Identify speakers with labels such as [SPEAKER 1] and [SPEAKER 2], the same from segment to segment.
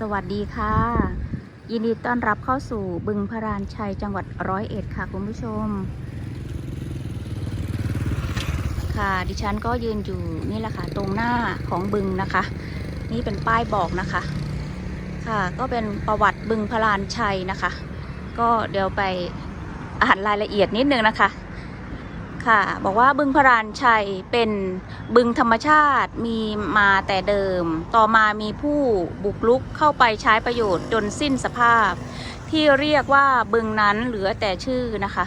[SPEAKER 1] สวัสดีค่ะ ยินดีต้อนรับเข้าสู่บึงพระรานชัยจังหวัดร้อยเอ็ดค่ะคุณผู้ชม ค่ะดิฉันก็ยืนอยู่นี่แหละค่ะตรงหน้าของบึงนะคะ นี่เป็นป้ายบอกนะคะ ค่ะก็เป็นประวัติบึงพระรานชัยนะคะ ก็เดี๋ยวไปอ่านรายละเอียดนิดนึงนะคะ ค่ะ บอกว่าบึงพระรานชัยเป็นบึงธรรมชาติมีมาแต่เดิม ต่อมามีผู้บุกรุกเข้าไปใช้ประโยชน์จนสิ้นสภาพ ที่เรียกว่าบึงนั้นเหลือแต่ชื่อนะคะ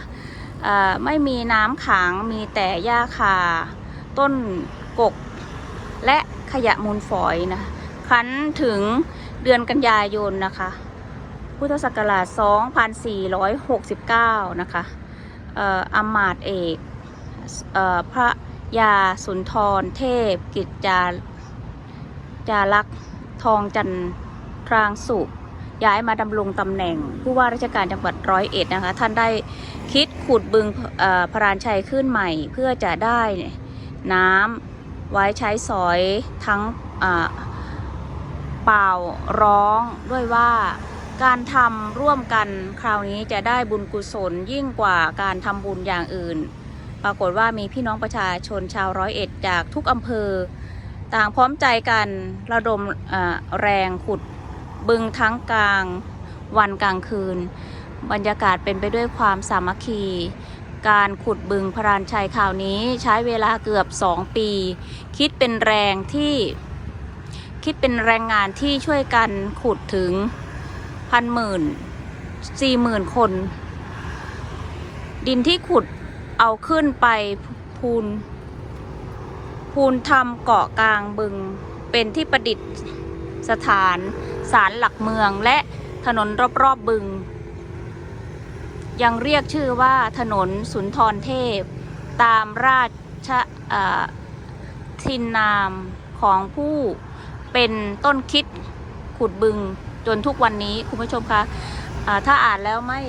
[SPEAKER 1] ไม่มีน้ำขังมีแต่หญ้าคา ต้นกก และขยะมูลฝอยนะครั้นถึงเดือนกันยายนนะคะ พุทธศักราช 2469 นะคะอ่ออำมาตเอกเอ่อ พระยาสุนทรเทพ กิจจาจารักษ์ทองจันทรางสุย้ายมาดำรงตำแหน่ง ผู้ว่าราชการจังหวัดร้อยเอ็ดนะคะ ท่านได้คิดขุดบึงพระรานชัยขึ้นใหม่ เพื่อจะได้น้ำไว้ใช้สอยทั้งเป่าร้องด้วยว่าการทำร่วมกันคราวนี้จะได้บุญกุศลยิ่งกว่าการทำบุญอย่างอื่น ปรากฏว่ามีพี่น้องประชาชนชาวร้อยเอ็ดจากทุกอำเภอ ต่างพร้อมใจกันระดมแรงขุดบึงทั้งกลางวันกลางคืน บรรยากาศเป็นไปด้วยความสามัคคี การขุดบึงพรานชัยข่าวนี้ใช้เวลาเกือบ 2 ปี คิดเป็นแรงที่คิดเป็นแรงงานที่ช่วยกันขุดถึงพันหมื่นสี่หมื่นคน ดินที่ขุด เอาขึ้นไปพูนพูนทำเกาะกลางบึงเป็นที่ประดิษฐ์สถานศาลหลักเมืองและถนนรอบๆบบึง ยังเรียกชื่อว่าถนนสุนทรเทพ ตามราชอ่อทินนามของผู้เป็นต้นคิดขุดบึงจนทุกวันนี้คุณผู้ชมคะอ่าถ้าอ่านแล้วไม่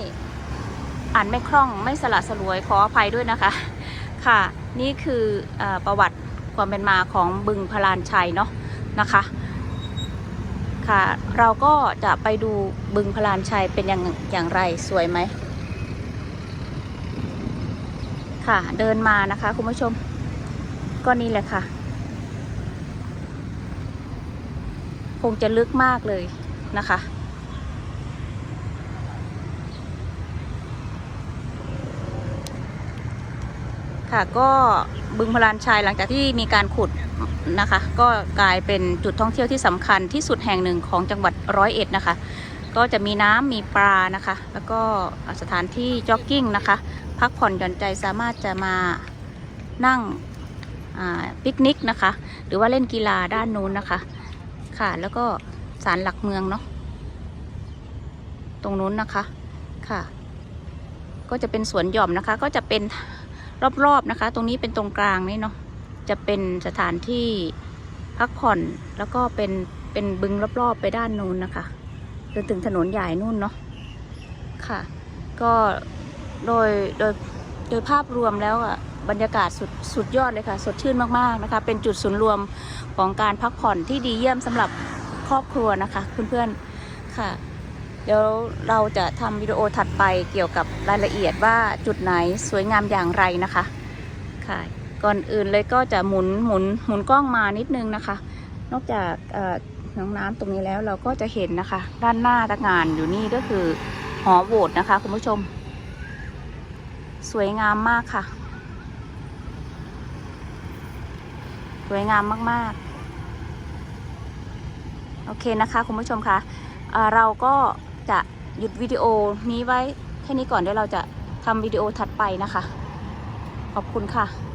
[SPEAKER 1] อ่านไม่คล่องไม่สละสลวยขออภัยด้วยนะคะ ค่ะ นี่คืออประวัติความเป็นมาของบึงพลานชัยเนาะนะคะค่ะเราก็จะไปดูบึงพลานชัยเป็นอย่างอย่างไรสวยไหมค่ะเดินมานะคะคุณผู้ชมก็นี่แหละค่ะ คงจะลึกมากเลยนะคะ ค่ะก็บึงพลานชัยหลังจากที่มีการขุดนะคะ ก็กลายเป็นจุดท่องเที่ยวที่สำคัญที่สุดแห่งหนึ่งของจังหวัดร้อยเอ็ดนะคะ ก็จะมีน้ำมีปลานะคะ แล้วก็สถานที่จ็อกกิ้งนะคะ พักผ่อนหย่อนใจสามารถจะมานั่งปิกนิกนะคะ หรือว่าเล่นกีฬาด้านนู้นนะคะ ค่ะแล้วก็ศาลหลักเมืองเนาะตรงนู้นนะคะค่ะ ก็จะเป็นสวนหย่อมนะคะ ก็จะเป็น รอบๆนะคะ ตรงนี้เป็นตรงกลางนี่เนาะจะเป็นสถานที่พักผ่อนแล้วก็เป็นเป็นบึงรอบๆไปด้านนู้นนะคะจนถึงถนนใหญ่นู่นเนาะค่ะ ก็โดยโดยโดยภาพรวมแล้วอะบรรยากาศสุดสุดยอดเลยค่ะ สดชื่นมากๆนะคะ เป็นจุดศูนย์รวมของการพักผ่อนที่ดีเยี่ยมสำหรับครอบครัวนะคะ เพื่อนๆค่ะ ดี๋ยวเราจะทำวิดีโอถัดไปเกี่ยวกับรายละเอียดว่าจุดไหนสวยงามอย่างไรนะคะค่ะก่อนอื่นเลยก็จะหมุนหมุนหมุนกล้องมานิดนึงนะคะ นอกจากน้องน้ำตรงนี้แล้วเราก็จะเห็นนะคะ ด้านหน้าตะงานอยู่นี่ก็คือหอโบสถ์นะคะคุณผู้ชม สวยงามมากค่ะ สวยงามมากๆ โอเคนะคะคุณผู้ชมคะเอ่อเราก็ จะหยุดวิดีโอนี้ไว้แค่นี้ก่อนเดี๋ยวเราจะทำวิดีโอถัดไปนะคะ ขอบคุณค่ะ